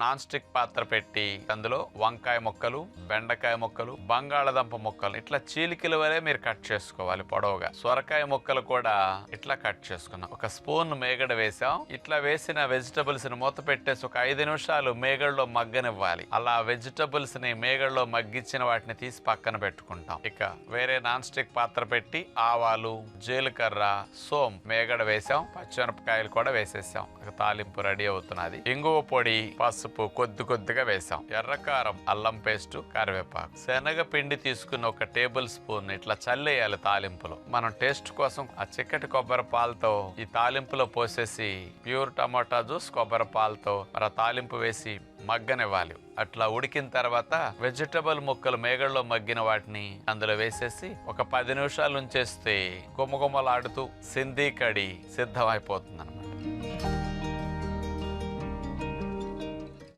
Non stick పాత్ర పెట్టి అందులో వంకాయ ముక్కలు బెండకాయ ముక్కలు బంగాళదంప ముక్కలు ఇట్లా చీలికల వరే మీరు కట్ చేసుకోవాలి పొడవుగా. సొరకాయ ముక్కలు కూడా ఇట్లా కట్ చేసుకున్నాం. ఒక స్పూన్ మేగడ వేసాం. ఇట్లా వేసిన వెజిటబుల్స్ని మూత పెట్టేసి ఒక ఐదు నిమిషాలు మేగడలో మగ్గనివ్వాలి. అలా వెజిటబుల్స్ని మేగడలో మగ్గించిన వాటిని తీసి పక్కన పెట్టుకుంటాం. ఇక వేరే నాన్ స్టిక్ పాత్ర పెట్టి ఆవాలు జీలకర్ర సోం మేగడ వేసాం. పచ్చిమిరపకాయలు కూడా వేసేసాం. తాలింపు రెడీ అవుతున్నది. ఇంగువ పొడి పసుపు కొద్ది కొద్దిగా వేసాం. ఎర్రకారం అల్లం పేస్ట్ కరివేపాకు. శనగ పిండి తీసుకున్న ఒక టేబుల్ స్పూన్ ఇట్లా చల్లేయాలి తాలింపులో. మనం టేస్ట్ కోసం ఆ చిక్కటి కొబ్బరి పాలతో ఈ తాలింపులో పోసేసి ప్యూర్ టమాటా జ్యూస్ కొబ్బరి పాలతో మరి తాలింపు వేసి మగ్గనివ్వాలి. అట్లా ఉడికిన తర్వాత వెజిటబుల్ ముక్కలు మేగడలో మగ్గిన వాటిని అందులో వేసేసి ఒక పది నిమిషాలు ఉంచేస్తే గుమ్మగుమ్మలాడుతూ సింధీ కడి సిద్ధమైపోతుంది